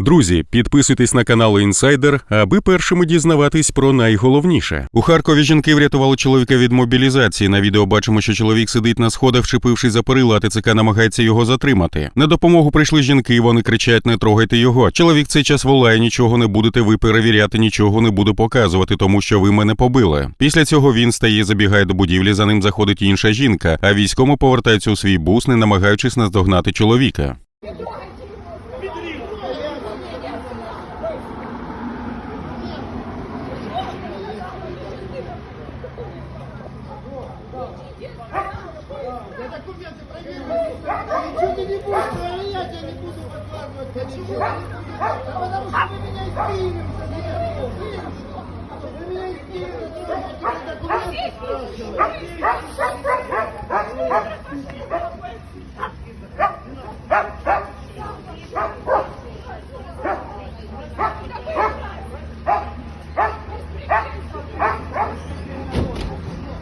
Друзі, підписуйтесь на канал Інсайдер, аби першими дізнаватись про найголовніше. У Харкові жінки врятували чоловіка від мобілізації. На відео бачимо, що чоловік сидить на сходах, вчепившись за перила, а ТЦК намагається його затримати. На допомогу прийшли жінки. Вони кричать: не трогайте його. Чоловік цей час волає, нічого не будете ви перевіряти, нічого не буду показувати, тому що ви мене побили. Після цього він стає, забігає до будівлі. За ним заходить інша жінка. А військомо повертається у свій бус, не намагаючись наздогнати чоловіка. Ничего ты не будешь проверять, я не буду показывать, я ничего. Да потому что вы меня избили, вы меня избили, документы спрашиваете.